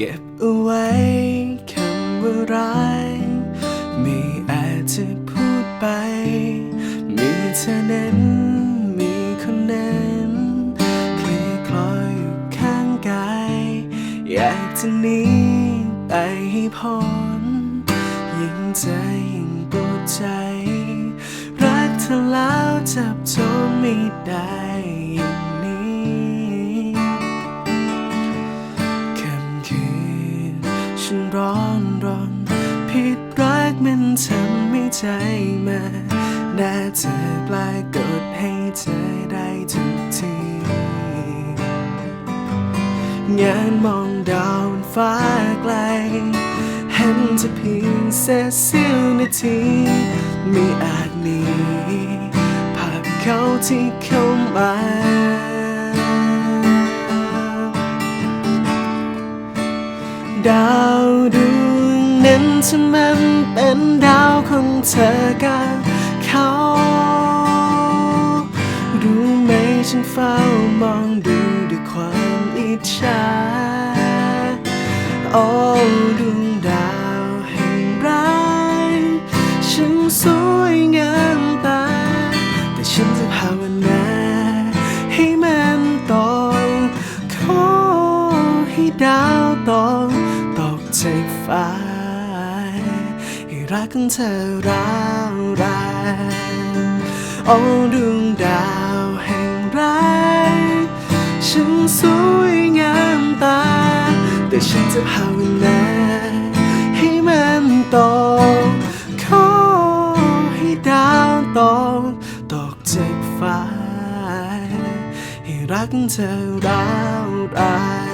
เก็บเอาไว้คำว่ารักไม่อาจจะพูดไป มีเธอนั้น มีคนนั้นคลีคลอยอยู่ข้างกาย อยากจะหนีไปให้พ้นยิ่งใจยิ่งปวดใจ รักเธอแล้วจับทนไม่ได้ ฉันร้อนรนผิดรักมันทำให้ใจมาน่าจะปรากฏให้เธอได้ทุกทีงานมองดาวบนฟ้าไกลเห็นจะเพียงเศษเสี้ยวนาทีไม่อาจหนีภาพเขาที่เข้ามาาวดวงนั้นถ้ามันเป็นดาวของเธอกับเขารู้ไหมฉันเฝ้ามองดูด้วยความอิจฉาโอ้ดวงดาวแห่งรักฉันสวยงามตาแต่ฉันจะภาวนาให้มันตกขอให้ดาวตกต กจากฟ้าให้รักของเธอร้าวรานโอ้ดวงดาวแห่งรักฉันสวยงามตา แต่ฉันจะภาวนาให้มันตกขอให้ดาวตกตกจากฟ้าให้รักเธอร้าวราน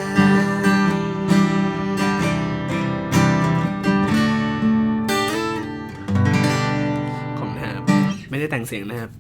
ไม่ได้แต่งเสียงนะครับ